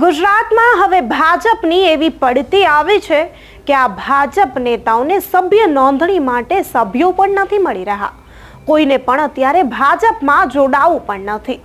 ગુજરાતમાં હવે ભાજપની એવી પડતી આવી છે કે આ ભાજપ નેતાઓને સભ્ય નોંધણી માટે સભ્યો પણ નથી મળી રહ્યા. કોઈને પણ અત્યારે ભાજપમાં જોડાવું પણ નથી.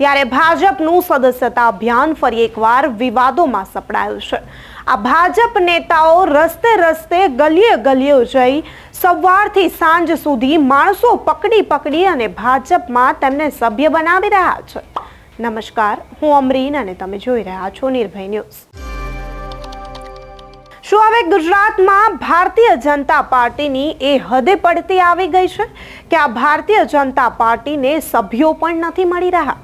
ત્યારે ભાજપનું સદસ્યતા અભિયાન ફરી એકવાર વિવાદોમાં સપડાયું છે. આ ભાજપ નેતાઓ રસ્તે રસ્તે ગલીએ ગલીએ જઈ સવારથી સાંજ સુધી માણસો પકડી પકડી અને ભાજપમાં તેમને સભ્ય બનાવી રહ્યા છે. નમસ્કાર, હું અમરીન અને તમે જોઈ રહ્યા છો નિર્ભય ન્યૂઝ. શું હવે ગુજરાતમાં ભારતીય જનતા પાર્ટીની એ હદે પડતી આવી ગઈ છે? કે આ ભારતીય જનતા પાર્ટીને સભ્યો પણ નથી મળી રહ્યા.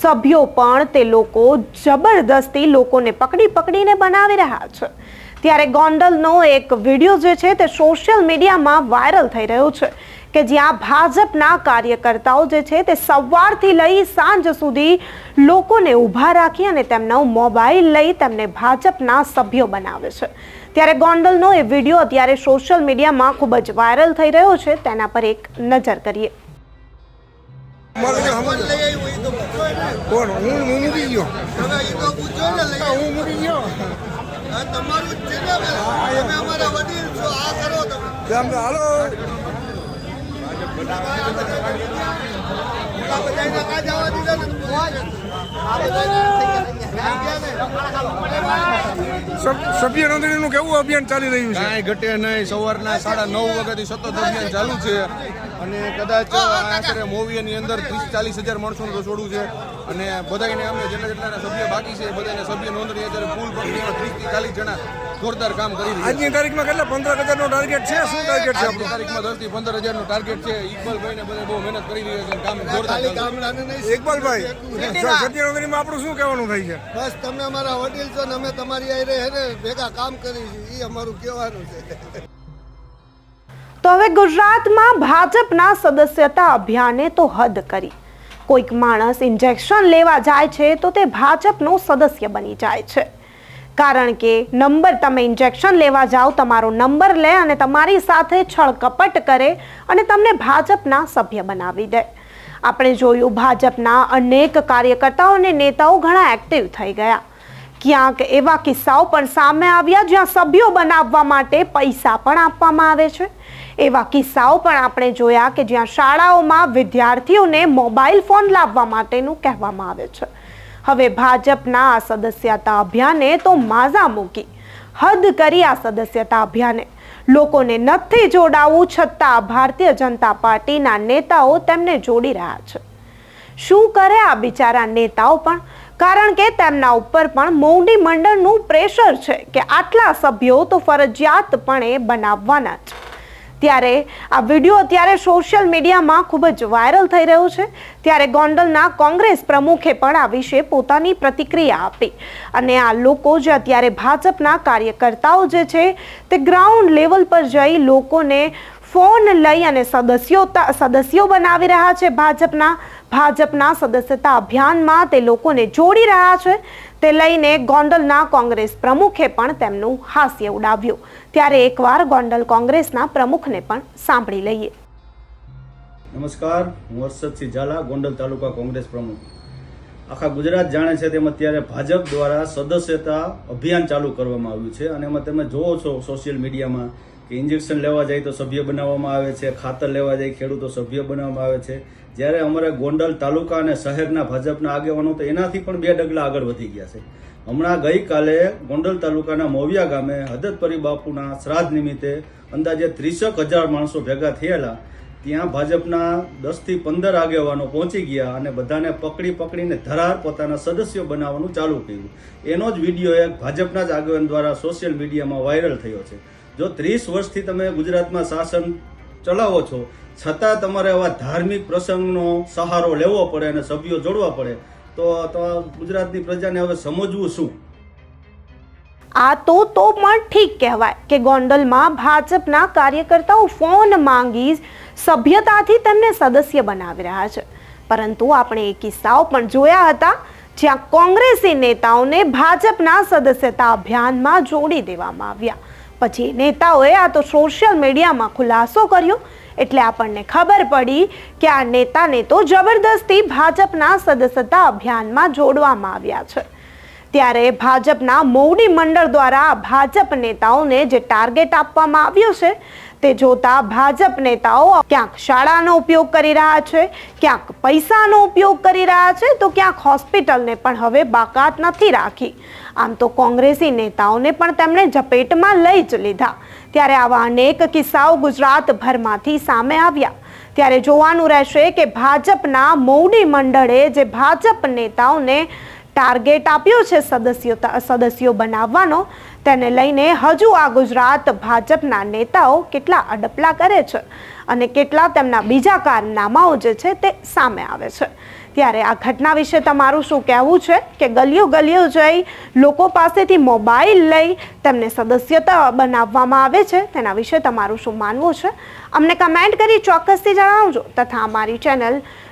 સભ્યો પણ તે લોકો જબરદસ્તી લોકોને પકડી પકડીને બનાવી રહ્યા છે. ત્યારે ગોંડલનો એક વીડિયો જે છે તે સોશિયલ મીડિયામાં વાયરલ થઈ રહ્યો છે. કે જ્યાં ભાજપના કાર્યકર્તાઓ જે છે તે સવારથી લઈ સાંજ સુધી લોકોને ઊભા રાખી અને તેમનો મોબાઈલ લઈ તેમને ભાજપના સભ્યો બનાવે છે. ત્યારે ગોંડલનો એ વીડિયો અત્યારે સોશિયલ મીડિયામાં ખૂબ જ વાયરલ થઈ રહ્યો છે. તેના પર એક નજર કરીએ. કોણ? હું મૂકી ગયો. મૂકી ગયો. તમારું હાલો. સભ્ય નોંધણીનું કેવું અભિયાન ચાલી રહ્યું છે? કાંઈ ઘટે નહીં. સવારના સાડા નવ વાગ્યાથી સતત અભિયાન ચાલુ છે. અને કદાચ આશરે મોવીની અંદર ત્રીસ ચાલીસ હજાર માણસોનું રસોડું છે. અને બધાને અમે જેટલા જેટલા સભ્ય બાકી છે બધાને સભ્ય નોંધણી અત્યારે ફૂલ પ્રક્રિયામાં ત્રીસથી ચાલીસ જણા જોરદાર કામ કરી રહ્યા આજની તારીખમાં કેટલા? પંદર હજારનો ટાર્ગેટ છે? શું ટાર્ગેટ છે આપણું? તારીખમાં દસથી પંદર હજારનું ટાર્ગેટ છે. ઇકબાલભાઈ ને બધા બહુ મહેનત કરી રહ્યા છે કામ જોરદાર ઇકબાલભાઈ સત્યનગરીમાં આપણું શું કહેવાનું થાય છે? બસ તમે અમારા વડીલ છો ને અમે તમારી આઈ રહે ને ભેગા કામ કરી છે એ અમારું કહેવાનું છે. તો હવે ગુજરાતમાં ભાજપના સદસ્યતા અભિયાને તો હદ કરી. કોઈક માણસ ઇન્જેક્શન લેવા જાય છે તો તે ભાજપનો સદસ્ય બની જાય છે. કારણ કે નંબર તમે ઇન્જેક્શન લેવા જાઓ, તમારો નંબર લે અને તમારી સાથે છળકપટ કરે અને તમને ભાજપના સભ્ય બનાવી દે. આપણે જોયું ભાજપના અનેક કાર્યકર્તાઓ અને નેતાઓ ઘણા એક્ટિવ થઈ ગયા. ક્યાંક એવા કિસ્સાઓ પણ સામે આવ્યા જ્યાં સભ્યો બનાવવા માટે પૈસા પણ આપવામાં આવે છે. એવા કિસ્સાઓ પણ આપણે જોયા કે જ્યાં શાળાઓમાં વિદ્યાર્થીઓને મોબાઈલ ફોન લાવવા માટેનું કહેવામાં આવે છે. હવે ભાજપના આ સદસ્યતા અભિયાને તો માઝા મૂકી. હદ કરી આ સદસ્યતા અભિયાને. લોકોને નથી જોડાવું છતાં ભારતીય જનતા પાર્ટીના નેતાઓ તેમને જોડી રહ્યા છે. શું કરે આ બિચારા નેતાઓ પણ? કારણ કે તેમના ઉપર પણ મોવડી મંડળનું પ્રેશર છે કે આટલા સભ્યો તો ફરજિયાતપણે બનાવવાના જ. ત્યારે આ વીડિયો અત્યારે સોશિયલ મીડિયામાં ખૂબ જ વાયરલ થઈ રહ્યો છે. ત્યારે ગોંડલના કોંગ્રેસ પ્રમુખે પણ આ વિશે પોતાની પ્રતિક્રિયા આપી. અને આ લોકો જે અત્યારે ભાજપના કાર્યકર્તાઓ જે છે, તે ગ્રાઉન્ડ લેવલ પર જઈ લોકોને ફોન લઈ અને સદસ્યો સદસ્યો બનાવી રહ્યા છે ભાજપના. ભાજપના સદસ્યતા અભિયાનમાં તે લોકોને જોડી રહ્યા છે. તે લઈને ગોંડલના કોંગ્રેસ પ્રમુખે પણ તેમનું હાસ્ય ઉડાવ્યું. ત્યારે એકવાર ગોંડલ કોંગ્રેસના પ્રમુખને પણ સાંભળી લઈએ. નમસ્કાર, હું હર્ષદસિંહ ઝાલા ગોંડલ તાલુકા કોંગ્રેસ પ્રમુખ. આખા ગુજરાત જાણે છે તેમ અત્યારે ભાજપ દ્વારા સદસ્યતા અભિયાન ચાલુ કરવામાં આવ્યું છે અને એમાં તમે જોવો છો સોશિયલ મીડિયામાં કે ઇન્જેક્શન લેવા જાય તો સભ્ય બનાવવામાં આવે છે, ખાતર લેવા જાય, ખેડૂતો સભ્ય બનાવવામાં આવે છે. જ્યારે અમારે ગોંડલ તાલુકા અને શહેરના ભાજપના આગેવાનો તો એનાથી પણ બે ડગલા આગળ વધી ગયા છે. હમણાં ગઈકાલે ગોંડલ તાલુકાના મોવિયા ગામે હદતપરી બાપુના શ્રાદ્ધ નિમિત્તે અંદાજે ત્રીસેક હજાર માણસો ભેગા થયેલા. ત્યાં ભાજપના દસથી પંદર આગેવાનો પહોંચી ગયા અને બધાને પકડી પકડીને ધરાર પોતાના સદસ્યો બનાવવાનું ચાલુ કર્યું. એનો જ વીડિયો એક ભાજપના જ આગેવાન દ્વારા સોશિયલ મીડિયામાં વાયરલ થયો છે. જો ત્રીસ વર્ષથી તમે ગુજરાતમાં શાસન ચલાવો છો, છતાં તમારે આવા ધાર્મિક પ્રસંગનો સહારો લેવો પડે અને સભ્યો જોડવા પડે, તો ગુજરાતની પ્રજાને હવે સમજવું શું? આ તો તો પણ ઠીક કહેવાય કે ગોંડલમાં ભાજપના કાર્યકર્તાઓ ફોન માંગી સભ્યતાથી તેમને સદસ્ય બનાવી રહ્યા છે. પરંતુ આપણે એ કિસ્સાઓ પણ જોયા હતા, જ્યાં કોંગ્રેસી નેતાઓને ભાજપના સદસ્યતા અભિયાનમાં જોડી દેવામાં આવ્યા. પછી નેતાઓએ આ તો સોશિયલ મીડિયામાં ખુલાસો કર્યો. એટલે આપણને ખબર પડી કે આ નેતાને તો જબરદસ્તી ભાજપના સદસ્યતા અભિયાનમાં જોડવામાં આવ્યા છે. ત્યારે ભાજપના મોવડી મંડળ દ્વારા ભાજપ નેતાઓને જે ટાર્ગેટ આપવામાં આવ્યું છે, તે જોતા ભાજપ નેતાઓ ક્યાંક શાળાનો ઉપયોગ કરી રહ્યા છે, ક્યાંક પૈસાનો ઉપયોગ કરી રહ્યા છે, તો ક્યાંક હોસ્પિટલને પણ હવે બાકાત નથી રાખી. આમ તો કોંગ્રેસી નેતાઓને પણ તેમણે ઝપેટમાં લઈ જ લીધા. ત્યારે આવા અનેક કિસ્સાઓ ગુજરાતભરમાંથી સામે આવ્યા. ત્યારે જોવાનું રહેશે કે ભાજપના મોવડી મંડળે જે ભાજપ નેતાઓને ટાર્ગેટ આપ્યો છે સદસ્યો સદસ્યો બનાવવાનો. તેને લઈને હજુ આ ગુજરાત ભાજપના નેતાઓ કેટલા અડપલા કરે છે અને કેટલા તેમના બીજા કારનામાઓ જે છે તે સામે આવે છે. ત્યારે આ ઘટના વિશે તમારું શું કહેવું છે? કે ગલીઓ ગલીઓ જઈ લોકો પાસેથી મોબાઈલ લઈ તેમને સદસ્યતા બનાવવામાં આવે છે? તેના વિશે તમારું શું માનવું છે? અમને કમેન્ટ કરી ચોક્કસથી જણાવજો. તથા અમારી ચેનલ